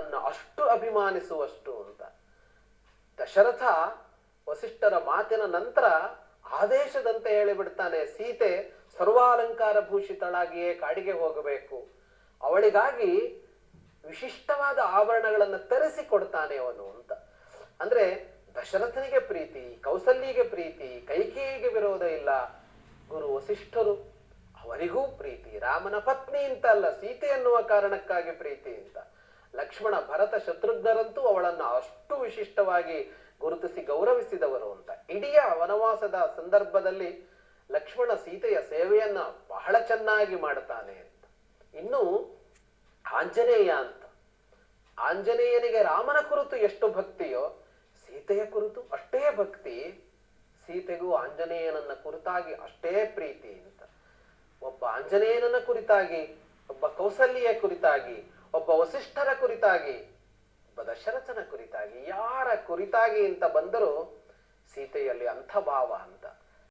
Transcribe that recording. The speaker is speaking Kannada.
ಅವಳನ್ನು ಅಷ್ಟು ಅಭಿಮಾನಿಸುವಷ್ಟು ಅಂತ. ದಶರಥ ವಸಿಷ್ಠರ ಮಾತಿನ ನಂತರ ಆದೇಶದಂತೆ ಹೇಳಿಬಿಡ್ತಾನೆ, ಸೀತೆ ಸರ್ವಾಲಂಕಾರ ಭೂಷಿತಳಾಗಿಯೇ ಕಾಡಿಗೆ ಹೋಗಬೇಕು. ಅವಳಿಗಾಗಿ ವಿಶಿಷ್ಟವಾದ ಆಭರಣಗಳನ್ನು ತರಿಸಿ ಕೊಡ್ತಾನೆ ಅವನು ಅಂತ. ಅಂದ್ರೆ ದಶರಥನಿಗೆ ಪ್ರೀತಿ, ಕೌಸಲ್ಯಿಗೆ ಪ್ರೀತಿ ಕೈಕೇಯಿಗೆ ವಿರೋಧ ಇಲ್ಲ. ಗುರು ವಸಿಷ್ಠರು ಅವರಿಗೂ ಪ್ರೀತಿ, ರಾಮನ ಪತ್ನಿ ಅಂತ ಅಲ್ಲ ಸೀತೆ ಎನ್ನುವ ಕಾರಣಕ್ಕಾಗಿ ಪ್ರೀತಿ. ಲಕ್ಷ್ಮಣ ಭರತ ಶತ್ರುಘ್ನರಂತೂ ಅವಳನ್ನು ಅಷ್ಟು ವಿಶಿಷ್ಟವಾಗಿ ಗುರುತಿಸಿ ಗೌರವಿಸಿದವರು ಅಂತ. ಇಡೀ ವನವಾಸದ ಸಂದರ್ಭದಲ್ಲಿ ಲಕ್ಷ್ಮಣ ಸೀತೆಯ ಸೇವೆಯನ್ನ ಬಹಳ ಚೆನ್ನಾಗಿ ಮಾಡ್ತಾನೆ ಅಂತ. ಇನ್ನು ಆಂಜನೇಯ ಅಂತ. ಆಂಜನೇಯನಿಗೆ ರಾಮನ ಕುರಿತು ಎಷ್ಟು ಭಕ್ತಿಯೋ, ಸೀತೆಯ ಕುರಿತು ಅಷ್ಟೇ ಭಕ್ತಿ, ಸೀತೆಗೂ ಆಂಜನೇಯನನ್ನ ಕುರಿತಾಗಿ ಅಷ್ಟೇ ಪ್ರೀತಿ ಅಂತ. ಒಬ್ಬ ಆಂಜನೇಯನನ್ನ ಕುರಿತಾಗಿ, ಒಬ್ಬ ಕೌಸಲ್ಯ ಕುರಿತಾಗಿ ಒಬ್ಬ ವಸಿಷ್ಠರ ಕುರಿತಾಗಿ ಒಬ್ಬ ದಶರಥನ ಕುರಿತಾಗಿ ಯಾರ ಕುರಿತಾಗಿ ಅಂತ ಬಂದರೂ ಸೀತೆಯಲ್ಲಿ ಅಂಥ ಭಾವ ಅಂತ.